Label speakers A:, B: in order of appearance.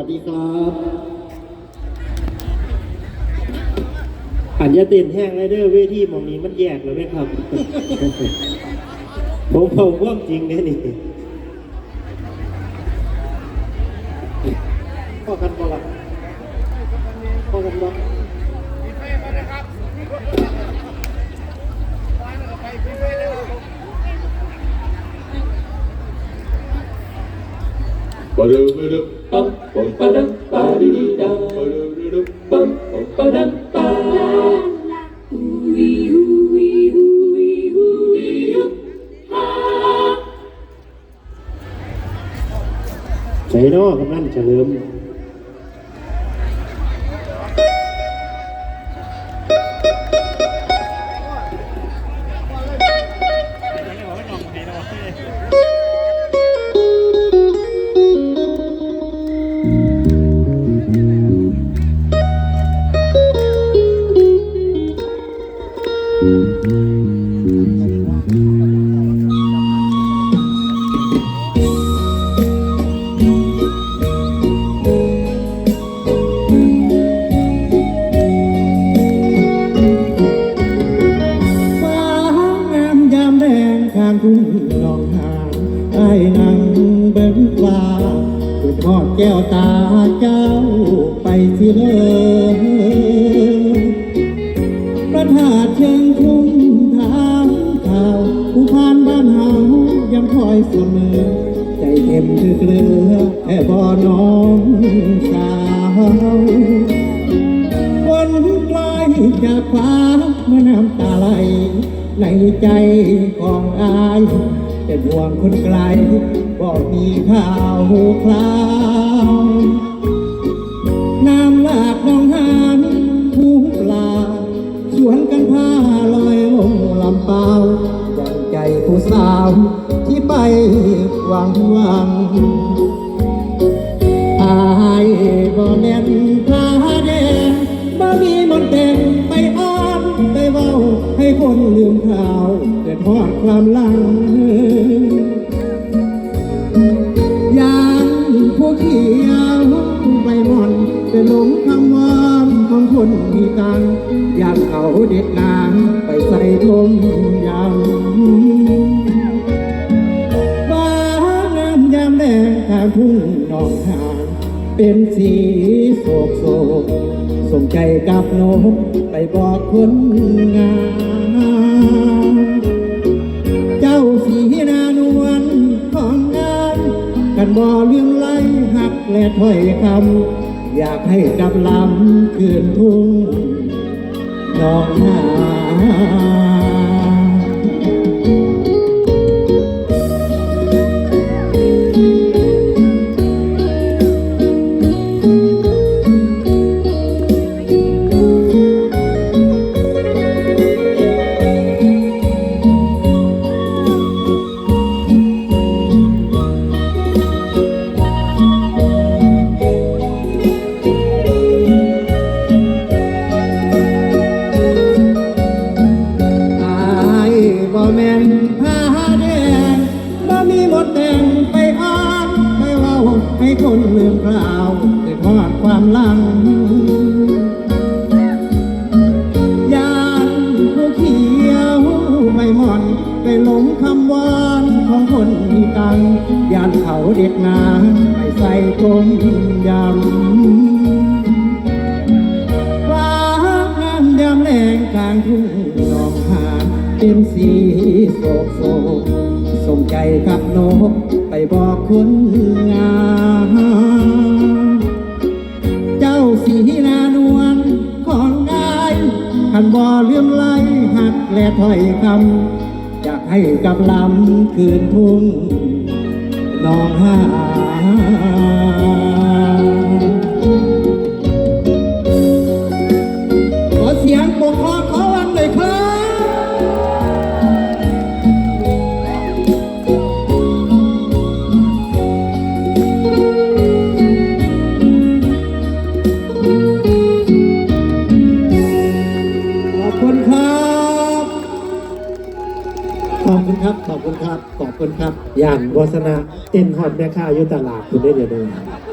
A: วัสดีครับ
B: อันยาเต้นแห้งไรเดอร์เวทีมองนี้มันแยกแล้วไหมครับ ผมผมว่าจริงเนี่ยนี่
A: พ่อกันบ่ละพ่อกันบ่
B: ใช่เนอกกำนันเฉลิม
C: ทุ่งหนองหานไอ้นั่งเบิ่งฟ้าคือทอดแก้วตาเจ้าไปสิเลย เต็มคือเกลือแอบอน้องสาวคนไกลจากฟ้าเมื่อน้ำตาไหลในใจของอายเป็นห่วงคนไกลบอกมีข่าวคราว หวังหวังอายบ่แม่นพาแดงบ่มีมนต์แต่งไปอ้อนไปเว้า ให้คนลืมข่าวเกิดทอดความลังยามผู้เขียวใบมอนเป็นหลงคำวาของคนมีตังอยากเขาเด็ดนางไปใส่ต้มยำ ทุ่งหนองหานเป็นสีโศกโศกส่งใจกับนกไปบอกคนงาม เจ้าสีนานวลของงานกันบ่เลื่องไล่หักและถ้อยคำอยากให้กับลำคืนทุ่งหนองหานาวได้ทอดความลังยานผู้เขียวใบหมอนไปหลงคำหวานของคนมีตังยานเขาเด็ดนาไปใส่ต้มยำฟ้างามยามแรงกลางทุ่งหนองหานเป็นสีโศกโศกส่งใจกับนกไปบอกคน และถ้อยคำอยากให้กับลำคืนทุ่งหนองหา ขอบคุณครับ ขอบคุณครับ ขอบคุณครับ
B: ย่านวัสนาเต้นฮอตแม่ค้าอยู่ตลาดคุณได้เดี๋ยวนี้